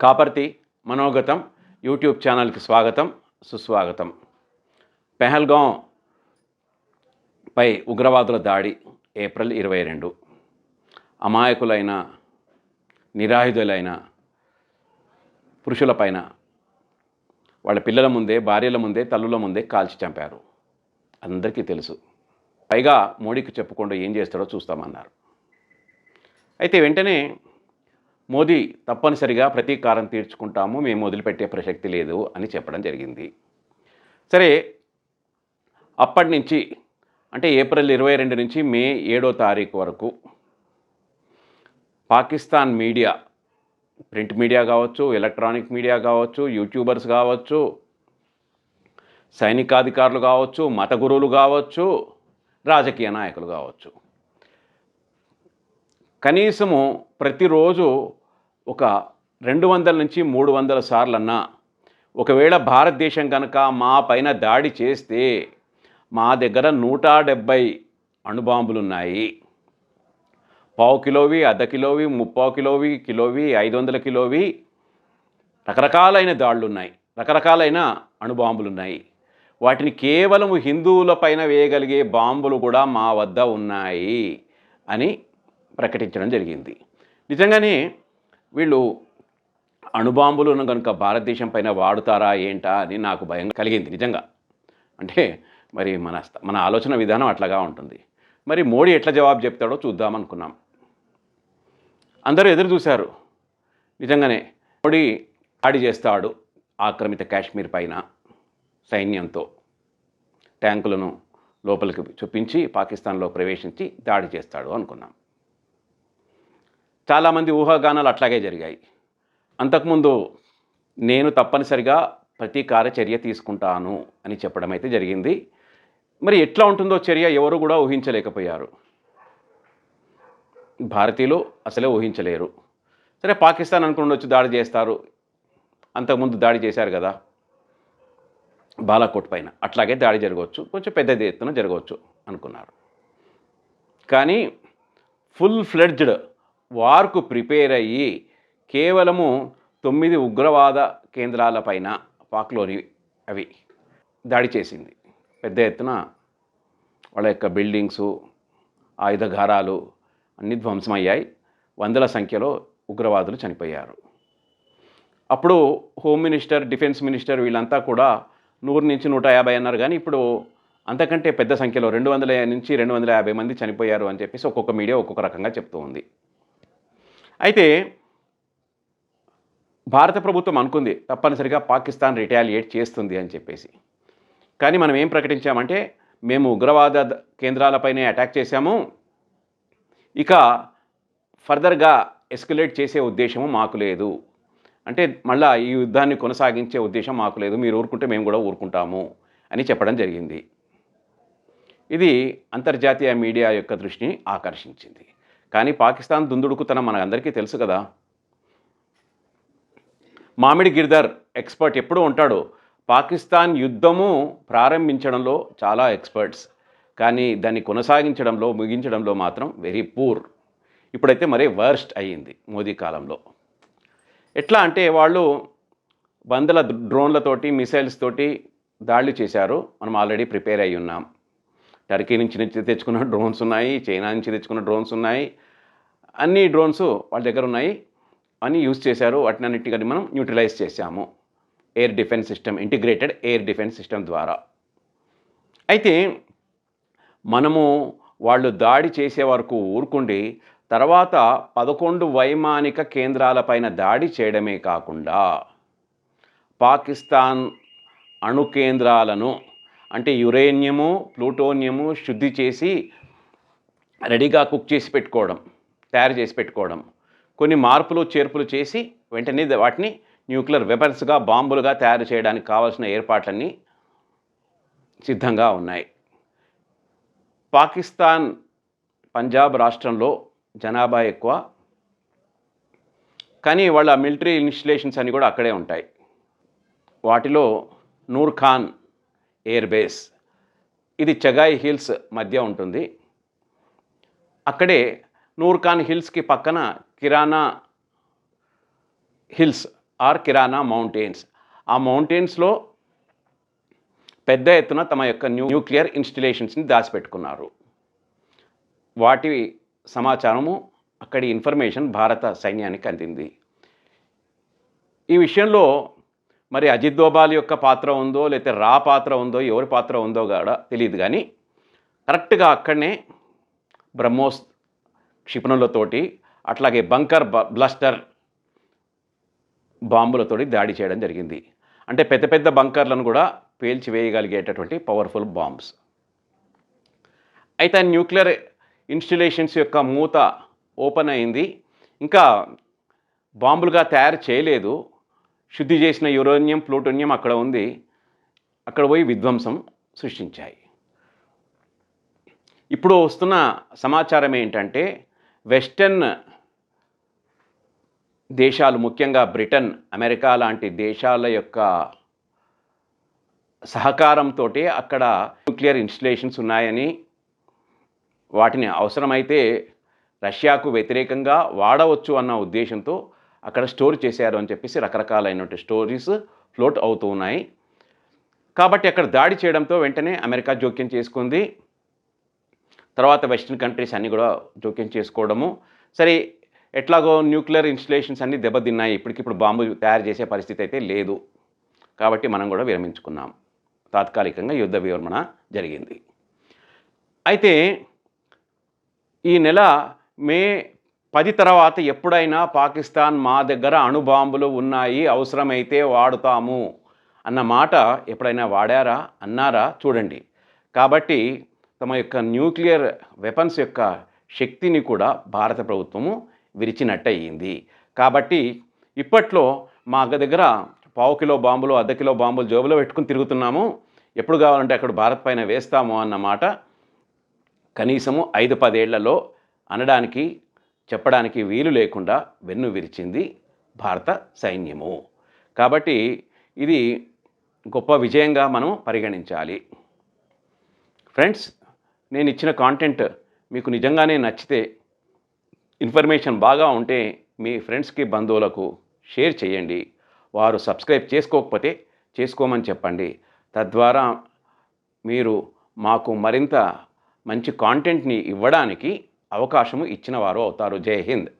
Kaparthi మనోగతం YouTube ఛానల్కి స్వాగతం సుస్వాగతం. పెహల్గాం పై ఉగ్రవాదుల దాడి ఏప్రిల్ ఇరవై రెండు. అమాయకులైన నిరాయుధులైన పురుషులపైన వాళ్ళ పిల్లల ముందే భార్యల ముందే తల్లుల ముందే కాల్చి చంపారు. అందరికీ తెలుసు. పైగా మోడీకి చెప్పకుండా ఏం చేస్తాడో చూస్తామన్నారు. అయితే వెంటనే మోదీ తప్పనిసరిగా ప్రతీకారం తీర్చుకుంటాము మేము వదిలిపెట్టే ప్రసక్తి లేదు అని చెప్పడం జరిగింది. సరే అప్పటి నుంచి అంటే ఏప్రిల్ ఇరవై రెండు నుంచి మే ఏడో తారీఖు వరకు పాకిస్తాన్ మీడియా ప్రింట్ మీడియా కావచ్చు ఎలక్ట్రానిక్ మీడియా కావచ్చు యూట్యూబర్స్ కావచ్చు సైనికాధికారులు కావచ్చు మత గురువులు కావచ్చు రాజకీయ నాయకులు కావచ్చు. కనీసము ప్రతిరోజు ఒక రెండు వందల నుంచి మూడు వందల సార్లన్నా ఒకవేళ భారతదేశం కనుక మా పైన దాడి చేస్తే మా దగ్గర నూట డెబ్భై అణుబాంబులున్నాయి. పావు కిలోవి అర్ధ కిలోవి ముప్పావు కిలోవి కిలోవి ఐదు వందల కిలోవి రకరకాలైన దాళ్ళు ఉన్నాయి రకరకాలైన అణుబాంబులున్నాయి. వాటిని కేవలం హిందువుల పైన వేయగలిగే బాంబులు కూడా మా వద్ద ఉన్నాయి అని ప్రకటించడం జరిగింది. నిజంగానే వీళ్ళు అణుబాంబులను కనుక భారతదేశం పైన వాడుతారా ఏంటా అని నాకు భయం కలిగింది నిజంగా. అంటే మరి మన మన ఆలోచన విధానం అట్లాగా ఉంటుంది. మరి మోడీ ఎట్లా జవాబు చెప్తాడో చూద్దామనుకున్నాం. అందరూ ఎదురు చూశారు. నిజంగానే మోడీ దాడి చేస్తాడు ఆక్రమిత కాశ్మీర్ పైన సైన్యంతో. ట్యాంకులను లోపలికి చూపించి పాకిస్తాన్లో ప్రవేశించి దాడి చేస్తాడు అనుకున్నాం. చాలామంది ఊహాగానాలు అట్లాగే జరిగాయి. అంతకుముందు నేను తప్పనిసరిగా ప్రతీకార చర్య తీసుకుంటాను అని చెప్పడం అయితే జరిగింది. మరి ఎట్లా ఉంటుందో చర్య ఎవరు కూడా ఊహించలేకపోయారు. భారతీయులు అసలే ఊహించలేరు. సరే పాకిస్తాన్ అనుకుని వచ్చి దాడి చేస్తారు. అంతకుముందు దాడి చేశారు కదా. బాలాకోట్ పైన అట్లాగే దాడి జరగవచ్చు. కొంచెం పెద్ద ఎత్తున జరగవచ్చు అనుకున్నారు. కానీ ఫుల్ ఫ్లెడ్జ్డ్ వార్కు ప్రిపేర్ అయ్యి కేవలము తొమ్మిది ఉగ్రవాద కేంద్రాలపైన పాక్లోని అవి దాడి చేసింది. పెద్ద ఎత్తున వాళ్ళ యొక్క బిల్డింగ్సు ఆయుధగారాలు అన్ని ధ్వంసమయ్యాయి. వందల సంఖ్యలో ఉగ్రవాదులు చనిపోయారు. అప్పుడు హోమ్ మినిస్టర్ డిఫెన్స్ మినిస్టర్ వీళ్ళంతా కూడా నూరు నుంచి నూట యాభై అన్నారు. కానీ ఇప్పుడు అంతకంటే పెద్ద సంఖ్యలో రెండు వందల నుంచి రెండు వందల యాభై మంది చనిపోయారు అని చెప్పేసి ఒక్కొక్క మీడియా ఒక్కొక్క రకంగా చెప్తూ ఉంది. అయితే భారత ప్రభుత్వం అనుకుంది తప్పనిసరిగా పాకిస్తాన్ రిటాలియేట్ చేస్తుంది అని చెప్పేసి. కానీ మనం ఏం ప్రకటించామంటే మేము ఉగ్రవాద కేంద్రాలపైనే అటాక్ చేశాము. ఇక ఫర్దర్గా ఎస్కలేట్ చేసే ఉద్దేశము మాకు లేదు. అంటే మళ్ళా ఈ యుద్ధాన్ని కొనసాగించే ఉద్దేశం మాకు లేదు. మీరు ఊరుకుంటే మేము కూడా ఊరుకుంటాము అని చెప్పడం జరిగింది. ఇది అంతర్జాతీయ మీడియా యొక్క దృష్టిని ఆకర్షించింది. కానీ పాకిస్తాన్ దుందుడుకుతనం మనకందరికీ తెలుసు కదా. మామిడి గిర్దర్ ఎక్స్పర్ట్ ఎప్పుడు ఉంటాడు. పాకిస్తాన్ యుద్ధము ప్రారంభించడంలో చాలా ఎక్స్పర్ట్స్ కానీ దాన్ని కొనసాగించడంలో ముగించడంలో మాత్రం వెరీ పూర్ ఇప్పుడైతే మరీ వర్స్ట్ అయ్యింది మోదీ కాలంలో. ఎట్లా అంటే వాళ్ళు వందల డ్రోన్లతోటి మిసైల్స్ తోటి దాడులు చేశారు. మనం ఆల్రెడీ ప్రిపేర్ అయి ఉన్నాం టర్కీ నుంచి తెచ్చుకున్న డ్రోన్స్ ఉన్నాయి చైనా నుంచి తెచ్చుకున్న డ్రోన్స్ ఉన్నాయి. అన్ని డ్రోన్స్ వాళ్ళ దగ్గర ఉన్నాయి. అని యూజ్ చేశారు. వాటిని అన్నిటిని మనం న్యూట్రలైజ్ చేశాము. Air defence system integrated air defence system ద్వారా. అయితే మనము వాళ్ళు దాడి చేసే వరకు ఊరుకుండి తర్వాత పదకొండు వైమానిక కేంద్రాలపైన దాడి చేయడమే కాకుండా పాకిస్తాన్ అణు కేంద్రాలను అంటే యురేనియము ప్లూటోనియము శుద్ధి చేసి రెడీగా కుక్ చేసి పెట్టుకోవడం తయారు చేసి పెట్టుకోవడం. కొన్ని మార్పులు చేర్పులు చేసి వెంటనే వాటిని న్యూక్లియర్ వెపన్స్గా బాంబులుగా తయారు చేయడానికి కావాల్సిన ఏర్పాట్లన్నీ సిద్ధంగా ఉన్నాయి. పాకిస్తాన్ పంజాబ్ రాష్ట్రంలో జనాభా ఎక్కువ. కానీ వాళ్ళ మిలిటరీ ఇన్స్టిలేషన్స్ అన్నీ కూడా అక్కడే ఉంటాయి. వాటిలో నూర్ ఖాన్ ఎయిర్ బేస్ ఇది చగాయ్ హిల్స్ మధ్య ఉంటుంది. అక్కడే నూర్ఖాన్ హిల్స్కి పక్కన Kirana hills or Kirana mountains. ఆ మౌంటైన్స్లో పెద్ద ఎత్తున తమ యొక్క న్యూ న్యూక్లియర్ ఇన్స్టిలేషన్స్ని దాచిపెట్టుకున్నారు. వాటి సమాచారము అక్కడి ఇన్ఫర్మేషన్ భారత సైన్యానికి అందింది. ఈ విషయంలో మరి అజిత్ దోబాల్ యొక్క పాత్ర ఉందో లేకపోతే రా పాత్ర ఉందో ఎవరి పాత్ర ఉందో కూడా తెలియదు కానీ కరెక్ట్గా అక్కడనే బ్రహ్మోస్ క్షిపణులతోటి అట్లాగే బంకర్ బ్లస్టర్ బాంబులతోటి దాడి చేయడం జరిగింది. అంటే పెద్ద పెద్ద బంకర్లను కూడా పేల్చివేయగలిగేటటువంటి పవర్ఫుల్ బాంబ్స్. అయితే న్యూక్లియర్ ఇన్స్టిలేషన్స్ యొక్క మూత ఓపెన్ అయింది. ఇంకా బాంబులుగా తయారు చేయలేదు. శుద్ధి చేసిన యురేనియం ప్లూటోనియం అక్కడ ఉంది. అక్కడ పోయి విధ్వంసం సృష్టించాయి. ఇప్పుడు వస్తున్న సమాచారం ఏంటంటే వెస్టర్న్ దేశాలు ముఖ్యంగా బ్రిటన్ అమెరికా లాంటి దేశాల యొక్క సహకారంతో అక్కడ న్యూక్లియర్ ఇన్స్టలేషన్స్ ఉన్నాయని వాటిని అవసరమైతే రష్యాకు వ్యతిరేకంగా వాడవచ్చు అన్న ఉద్దేశంతో అక్కడ స్టోర్ చేశారు అని చెప్పేసి రకరకాలైనటువంటి స్టోరీస్ ఫ్లోట్ అవుతూ ఉన్నాయి. కాబట్టి అక్కడ దాడి చేయడంతో వెంటనే అమెరికా జోక్యం చేసుకుంది. తర్వాత వెస్ట్రన్ కంట్రీస్ అన్నీ కూడా జోక్యం చేసుకోవడము. సరే ఎట్లాగో న్యూక్లియర్ ఇన్స్టలేషన్స్ అన్నీ దెబ్బతిన్నాయి. ఇప్పటికిప్పుడు బాంబు తయారు చేసే పరిస్థితి అయితే లేదు. కాబట్టి మనం కూడా విరమించుకున్నాం. తాత్కాలికంగా యుద్ధ విరమణ జరిగింది. అయితే ఈ నెల మే పది తర్వాత ఎప్పుడైనా పాకిస్తాన్ మా దగ్గర అణుబాంబులు ఉన్నాయి అవసరమైతే వాడుతాము అన్న మాట ఎప్పుడైనా వాడారా అన్నారా? చూడండి. కాబట్టి తమ యొక్క న్యూక్లియర్ వెపన్స్ యొక్క శక్తిని కూడా భారత ప్రభుత్వము విరిచినట్టయింది. కాబట్టి ఇప్పట్లో మా దగ్గర పావు కిలో బాంబులు అర్ధ కిలో బాంబులు జోబులో పెట్టుకుని తిరుగుతున్నాము. ఎప్పుడు కావాలంటే అక్కడ భారత్ పైన వేస్తాము అన్నమాట కనీసము ఐదు పదేళ్ళలో అనడానికి చెప్పడానికి వీలు లేకుండా వెన్ను విరిచింది భారత సైన్యము. కాబట్టి ఇది గొప్ప విజయంగా మనం పరిగణించాలి. ఫ్రెండ్స్ నేను ఇచ్చిన కాంటెంట్ మీకు నిజంగానే నచ్చితే ఇన్ఫర్మేషన్ బాగా ఉంటే మీ ఫ్రెండ్స్కి బంధువులకు షేర్ చేయండి. వారు సబ్స్క్రైబ్ చేసుకోకపోతే చేసుకోమని చెప్పండి. తద్వారా మీరు మాకు మరింత మంచి కాంటెంట్ని ఇవ్వడానికి అవకాశము ఇచ్చిన వారు అవుతారు. జై హింద్.